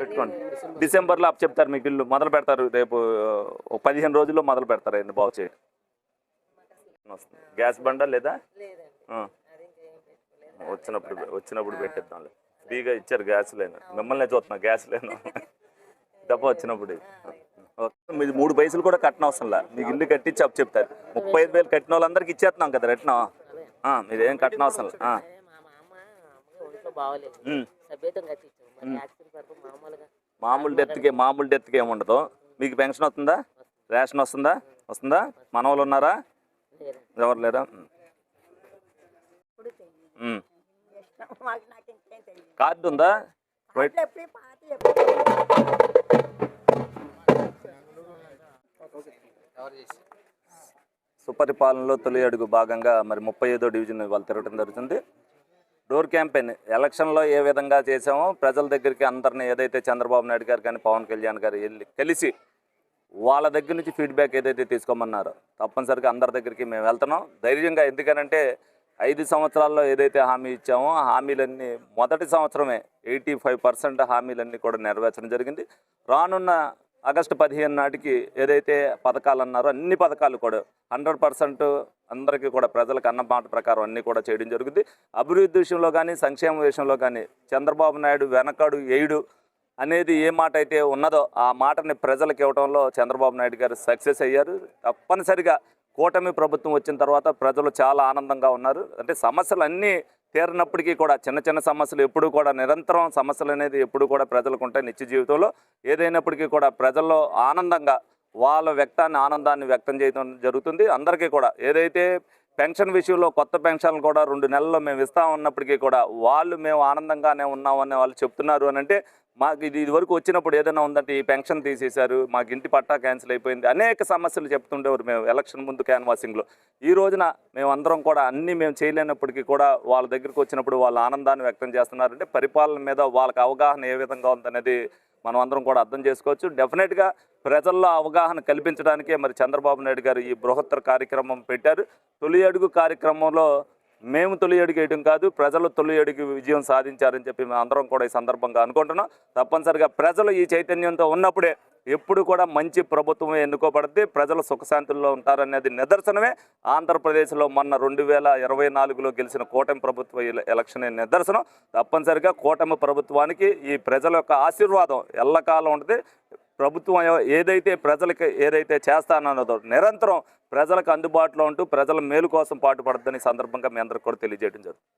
పెట్టుకోండి. డిసెంబర్లో అప్ చెప్తారు మీకు ఇల్లు. మొదలు పెడతారు. రేపు పదిహేను రోజుల్లో మొదలు పెడతారు. అన్ని బాగు చేయండి. వస్తుంది. గ్యాస్ బండ లేదా. వచ్చినప్పుడు వచ్చినప్పుడు పెట్టిద్దాంలే. ఫ్రీగా ఇచ్చారు గ్యాస్ లేను. మిమ్మల్ని చూస్తున్నా గ్యాస్ లేను. డబ్బా వచ్చినప్పుడు. మీది మూడు పైసలు కూడా కట్టిన అవసరం లే మీకు ఇల్లు కట్టించి అప్పు చెప్తారు. ముప్పై ఐదు వేలు కట్టిన వాళ్ళందరికీ ఇచ్చేస్తున్నాం కదా రెట్నా. మీరు ఏం కట్టిన అవసరం లే. ఆ. అదే మా మా అమ్మ ఒంట్లో బాగోలేదు. సభ్యతం మరి యాక్సిడెంట్ మామూలుగా మామూలు డెత్కి మామూలు డెత్కి ఏమి ఉండదు మీకు పెన్షన్ వస్తుందా? రేషన్ వస్తుందా? వస్తుందా? మనవాళ్ళు ఉన్నారా? ఎవరు లేరా? కార్డు ఉందా? సుపరిపాలనలో తొలి అడుగు భాగంగా మరి ముప్పై ఐదో డివిజన్ వాళ్ళు తిరగడం జరుగుతుంది. Door campaign. ఎలక్షన్లో ఏ విధంగా చేసామో ప్రజల దగ్గరికి అందరిని ఏదైతే చంద్రబాబు నాయుడు గారు కానీ పవన్ కళ్యాణ్ గారు వెళ్ళి కలిసి వాళ్ళ దగ్గర నుంచి ఫీడ్బ్యాక్ ఏదైతే తీసుకోమన్నారో తప్పనిసరిగా అందరి దగ్గరికి మేము వెళ్తున్నాం. ధైర్యంగా ఎందుకనంటే ఐదు సంవత్సరాల్లో ఏదైతే హామీ ఇచ్చామో ఆ హామీలన్నీ మొదటి సంవత్సరమే ఎయిటీ ఫైవ్ పర్సెంట్ హామీలన్నీ కూడా నెరవేర్చడం జరిగింది. రానున్న ఆగస్టు పదిహేను నాటికి ఏదైతే పథకాలు అన్నారో అన్ని పథకాలు కూడా హండ్రెడ్ పర్సెంట్ అందరికీ కూడా ప్రజలకు అన్న మాట ప్రకారం అన్నీ కూడా చేయడం జరుగుతుంది అభివృద్ధి విషయంలో కానీ సంక్షేమ విషయంలో కానీ చంద్రబాబు నాయుడు వెనకడు ఏయుడు అనేది ఏ మాట అయితే ఉన్నదో ఆ మాటని ప్రజలకు ఇవ్వడంలో చంద్రబాబు నాయుడు గారు సక్సెస్ అయ్యారు. తప్పనిసరిగా కూటమి ప్రభుత్వం వచ్చిన తర్వాత ప్రజలు చాలా ఆనందంగా ఉన్నారు. అంటే సమస్యలు అన్నీ తీరినప్పటికీ కూడా చిన్న చిన్న సమస్యలు ఎప్పుడు కూడా నిరంతరం సమస్యలు అనేది ఎప్పుడు కూడా ప్రజలకు ఉంటాయి నిత్య జీవితంలో. ఏదైనప్పటికీ కూడా ప్రజల్లో ఆనందంగా వాళ్ళ వ్యక్తాన్ని ఆనందాన్ని వ్యక్తం చేయడం జరుగుతుంది. అందరికీ కూడా ఏదైతే పెన్షన్ విషయంలో కొత్త పెన్షన్లు కూడా రెండు నెలల్లో మేము ఇస్తా ఉన్నప్పటికీ కూడా వాళ్ళు మేము ఆనందంగానే ఉన్నామని వాళ్ళు చెప్తున్నారు అని అంటే మాకు ఇది ఇదివరకు వచ్చినప్పుడు ఏదైనా ఉందంటే ఈ పెన్షన్ తీసేశారు మాకు ఇంటి పట్టా క్యాన్సిల్ అయిపోయింది. అనేక సమస్యలు చెప్తుండేవారు మేము ఎలక్షన్ ముందు క్యాన్వాసింగ్లో. ఈ రోజున మేము అందరం కూడా అన్నీ మేము చేయలేనప్పటికీ కూడా వాళ్ళ దగ్గరికి వచ్చినప్పుడు వాళ్ళ ఆనందాన్ని వ్యక్తం చేస్తున్నారంటే పరిపాలన మీద వాళ్ళకి అవగాహన ఏ విధంగా ఉందనేది మనం అందరం కూడా అర్థం చేసుకోవచ్చు. డెఫినెట్గా ప్రజల్లో అవగాహన కల్పించడానికే మరి చంద్రబాబు నాయుడు గారు ఈ బృహత్తర కార్యక్రమం పెట్టారు. తొలి అడుగు కార్యక్రమంలో మేము తొలి అడుగు వేయడం కాదు ప్రజలు తొలి అడుగు విజయం సాధించారని చెప్పి మేము అందరం కూడా ఈ సందర్భంగా అనుకుంటున్నాం. తప్పనిసరిగా ప్రజలు ఈ చైతన్యంతో ఉన్నప్పుడే ఎప్పుడు కూడా మంచి ప్రభుత్వం ఎన్నుకోబడితే ప్రజలు సుఖశాంతుల్లో ఉంటారనేది నిదర్శనమే. ఆంధ్రప్రదేశ్లో మొన్న రెండు వేల ఇరవై నాలుగులో గెలిచిన కూటమి ప్రభుత్వ ఎలక్షన్ నిదర్శనం. తప్పనిసరిగా కూటమి ప్రభుత్వానికి ఈ ప్రజల యొక్క ఆశీర్వాదం ఎల్లకాలం ఉంటుంది. ప్రభుత్వం ఏదైతే ప్రజలకి ఏదైతే చేస్తానన్నదో నిరంతరం ప్రజలకు అందుబాటులో ఉంటూ ప్రజల మేలు కోసం పాటుపడుతుందని సందర్భంగా మీ అందరికీ కూడా తెలియజేయడం జరుగుతుంది.